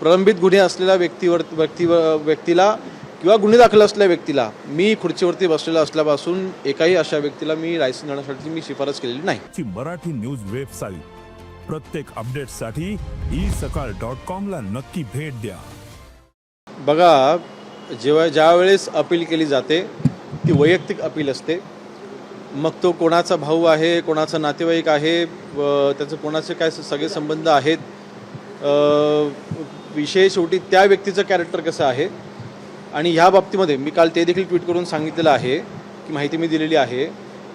प्रलंबित गुन्हे असलेल्या व्यक्तीवर व्यक्ती व्यक्तीला किंवा गुन्हे दाखल असलेल्या व्यक्तीला मी खुर्चीवरती बसलेला असल्यापासून एकाही अशा व्यक्तीला मी लायसन देण्यासाठी मी शिफारस केलेली नाही. मराठी न्यूज वेबसाईट प्रत्येक अपडेटसाठी ई सकाळ डॉट कॉम ला नक्की भेट द्या. बघा जेव्हा ज्या वेळेस अपील केली जाते ती वैयक्तिक अपील असते. मग तो कोणाचा भाऊ आहे कोणाचा नातेवाईक आहे त्याचं कोणाचे काय सगळे संबंध आहेत विषय शेवटी त्या व्यक्तीचं कॅरेक्टर कसं आहे? आणि ह्या बाबतीमध्ये मी काल ते देखील ट्विट करून सांगितलेलं आहे की माहिती मी दिलेली आहे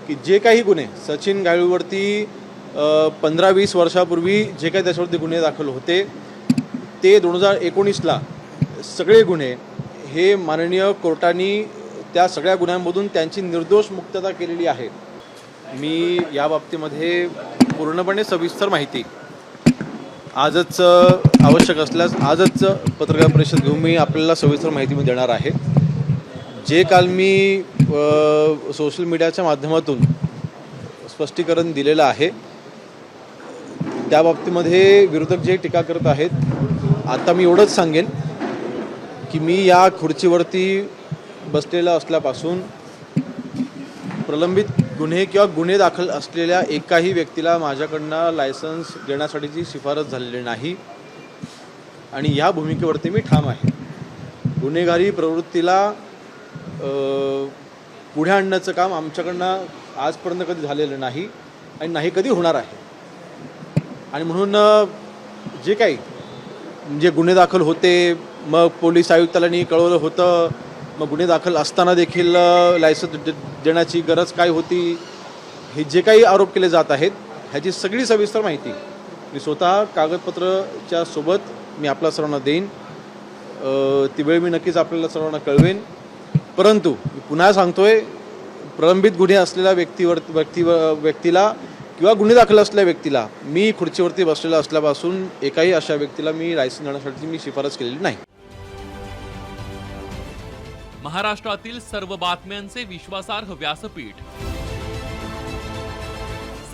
की जे काही गुन्हे सचिन गायळूवरती पंधरा वीस वर्षापूर्वी जे काही त्याच्यावरती गुन्हे दाखल होते ते दोन हजार एकोणीसला सगळे गुन्हे हे माननीय कोर्टाने त्या सगळ्या गुन्ह्यांमधून त्यांची निर्दोष मुक्तता केलेली आहे. मी या बाबतीमध्ये पूर्णपणे सविस्तर माहिती. आजच आवश्यक असल्यास आजच पत्रकार परिषद घेऊन मी आपल्याला सविस्तर माहिती मी देणार आहे. जे काल मी सोशल मीडियाच्या माध्यमातून स्पष्टीकरण दिलेलं आहे त्या बाबतीमध्ये विरोधक जे टीका करत आहेत आता मी एवढंच सांगेन की मी या खुर्चीवरती बसलेला असल्यापासून प्रलंबित गुन्हे किंवा गुन्हे दाखल असलेल्या एकाही व्यक्तीला माझ्याकडनं लायसन्स देण्यासाठीची शिफारस झालेली नाही. आणि या भूमिकेवरती मी ठाम आहे. गुन्हेगारी प्रवृत्तीला पुढे आणण्याचं काम आमच्याकडनं आजपर्यंत कधी झालेलं नाही आणि नाही कधी होणार आहे. आणि म्हणून जे काही म्हणजे गुन्हे दाखल होते मग पोलीस आयुक्तालांनी कळवलं होतं मग गुन्हे दाखल असताना देखील लायसन्स दे- देण्याची गरज काय होती हे जे काही आरोप केले जात आहेत ह्याची सगळी सविस्तर माहिती मी स्वतः कागदपत्रच्या सोबत मी आपल्या सर्वांना देईन. ती वेळ मी नक्कीच आपल्याला सर्वांना कळवेन. परंतु मी पुन्हा सांगतोय प्रलंबित गुन्हे असलेल्या व्यक्तीवर व्यक्ती व्यक्तीला किंवा गुन्हे दाखल असलेल्या व्यक्तीला मी खुर्चीवरती बसलेला असल्यापासून एकाही अशा व्यक्तीला मी रायसन देण्यासाठी मी शिफारस केलेली नाही. महाराष्ट्रातील सर्व बातम्यांचे विश्वासार्ह व्यासपीठ